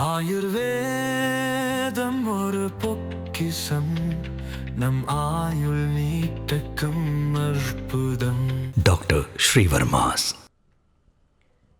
ஆயுர்வேதம் ஒரு பொக்கிசம் நம் ஆயுள் நீட்டக்கும் அற்புதம். டாக்டர் ஸ்ரீவர்மாஸ்.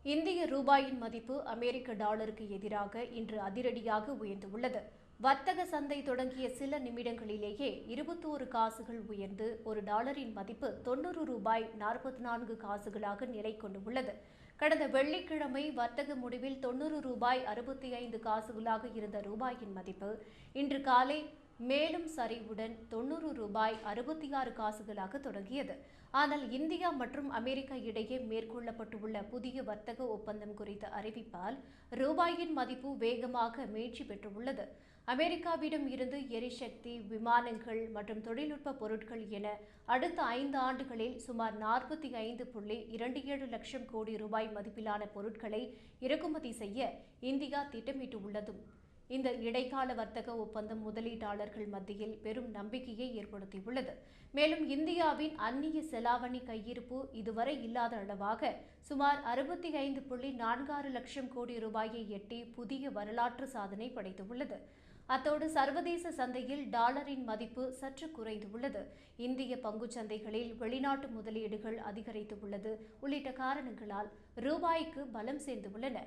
இந்திய ரூபாயின் மதிப்பு அமெரிக்க டாலருக்கு எதிராக இன்று அதிரடியாக உயர்ந்துள்ளது. வர்த்தக சந்தை தொடங்கிய சில நிமிடங்களிலேயே இருபத்தோரு காசுகள் உயர்ந்து ஒரு டாலரின் மதிப்பு தொண்ணூறு ரூபாய் நாற்பத்தி நான்கு காசுகளாக நிலை கொண்டுள்ளது. கடந்த வெள்ளிக்கிழமை வர்த்தக முடிவில் தொண்ணூறு ரூபாய் அறுபத்தி ஐந்து காசுகளாக இருந்த ரூபாயின் மதிப்பு இன்று காலை மேலும் சரிவுடன் தொண்ணூறு ரூபாய் அறுபத்தி ஆறு காசுகளாக தொடங்கியது. ஆனால் இந்தியா மற்றும் அமெரிக்கா இடையே மேற்கொள்ளப்பட்டுள்ள புதிய வர்த்தக ஒப்பந்தம் குறித்த அறிவிப்பால் ரூபாயின் மதிப்பு வேகமாக மீழ்ச்சி பெற்றுள்ளது. அமெரிக்காவிடம் இருந்து எரிசக்தி விமானங்கள் மற்றும் தொழில்நுட்ப பொருட்கள் என அடுத்த ஐந்து ஆண்டுகளில் சுமார் நாற்பத்தி ஐந்து புள்ளி இரண்டு ஏழு லட்சம் கோடி ரூபாய் மதிப்பிலான பொருட்களை இறக்குமதி செய்ய இந்தியா திட்டமிட்டுள்ளதும். இந்த இடைக்கால வர்த்தக ஒப்பந்தம் முதலீட்டாளர்கள் மத்தியில் பெரும் நம்பிக்கையை ஏற்படுத்தியுள்ளது. மேலும் இந்தியாவின் அந்நிய செலாவணி கையிருப்பு இதுவரை இல்லாத அளவாக சுமார் அறுபத்தி ஐந்து புள்ளி நான்காறு லட்சம் கோடி ரூபாயை எட்டி புதிய வரலாற்று சாதனை படைத்துள்ளது. அத்தோடு சர்வதேச சந்தையில் டாலரின் மதிப்பு சற்று குறைந்துள்ளது. இந்திய பங்குச் சந்தைகளில் வெளிநாட்டு முதலீடுகள் அதிகரித்துள்ளது. உள்ளிட்ட காரணங்களால் ரூபாய்க்கு பலம் சேர்ந்துள்ளன.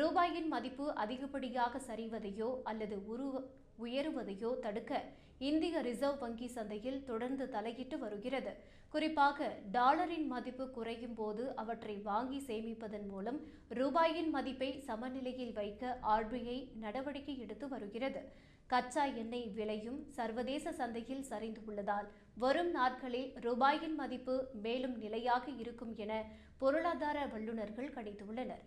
ரூபாயின் மதிப்பு அதிகப்படியாக சரிவதையோ அல்லது உருவ உயருவதையோ தடுக்க இந்திய ரிசர்வ் வங்கி சந்தையில் தொடர்ந்து தலையிட்டு வருகிறது. குறிப்பாக டாலரின் மதிப்பு குறையும் போது அவற்றை வாங்கி சேமிப்பதன் மூலம் ரூபாயின் மதிப்பை சமநிலையில் வைக்க ஆர்பிஐ நடவடிக்கை எடுத்து வருகிறது. கச்சா எண்ணெய் விலையும் சர்வதேச சந்தையில் சரிந்து உள்ளதால் வரும் நாட்களில் ரூபாயின் மதிப்பு மேலும் நிலையாக இருக்கும் என பொருளாதார வல்லுநர்கள் கணித்துள்ளனர்.